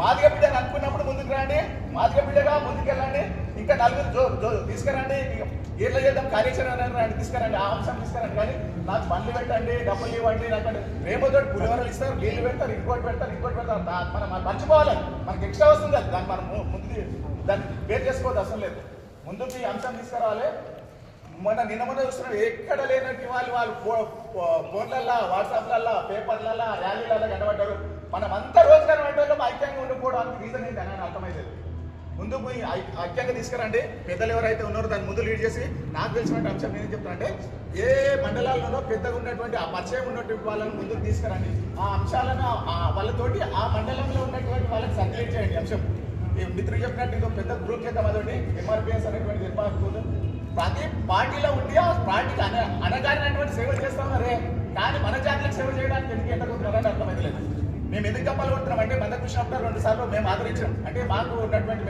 మాదిగ బిడ్డని అనుకున్నప్పుడు ముందుకు రండి. మాదిగ బిడ్డగా ముందుకెళ్ళండి. ఇంకా నలుగురు జో జో తీసుకురండి. ఎట్లా చేద్దాం. కార్యాచరణ రండి తీసుకురండి. ఆ అంశం తీసుకురండి. కానీ నాకు పనులు పెట్టండి డబ్బులు ఇవ్వండి నాకు ప్రేమతో పులివరలు ఇస్తారు నీళ్ళు పెడతారు ఇంకోటి పెడతారు ఇంకోటి పెడతారు. మనం మనం మర్చిపోవాలి. మనకి ఎక్స్ట్రా వస్తుంది అది దాన్ని మనం ముందు దాన్ని వేరు చేసుకోవద్దు అవసరం లేదు. ముందుకు ఈ అంశం తీసుకురావాలి. మొన్న నిన్న మొన్న చూస్తున్నాం ఎక్కడ లేనట్టు వాళ్ళు వాళ్ళు ఫో- ఫో- ఫోన్లల్లో వాట్సాప్లల్లో పేపర్లల్లో ర్యాలీలలో కనబడ్డారు మనం అంతా వాళ్ళకి రీజన్ ఏంటి అని అర్థమైతే ముందు పోయి ఐక్యంగా తీసుకురండి. పెద్దలు ఎవరైతే ఉన్నారో దాన్ని ముందు లీడ్ చేసి నాకు తెలిసినటువంటి అంశం నేను చెప్తానంటే ఏ మండలాల్లోనో పెద్దగా ఉన్నటువంటి ఆ పరిచయం ఉన్నటువంటి వాళ్ళని ముందుకు తీసుకురండి. ఆ అంశాలను వాళ్ళతోటి ఆ మండలంలో ఉన్నటువంటి వాళ్ళకి సర్క్యులేట్ చేయండి. అంశం. ఈ మిత్రులు చెప్పినట్టు ఇంకో పెద్ద గ్రూప్ చేద్దాం అదొకటి. ఎంఆర్పిఎస్ అనేటువంటి నిర్మాణ ప్రతి పార్టీలో ఉండి ఆ పార్టీకి అన అనగారినటువంటి సేవ చేస్తాం ఉన్నారే. కానీ మన జాతులకు సేవ చేయడానికి ఎందుకు మేము ఎందుకు చెప్పాలనుకుంటున్నాం కొడుతున్నాం అంటే మందకృష్ణ రెండు సార్లు మేము ఆదరించాం. అంటే మాకు ఉన్నటువంటి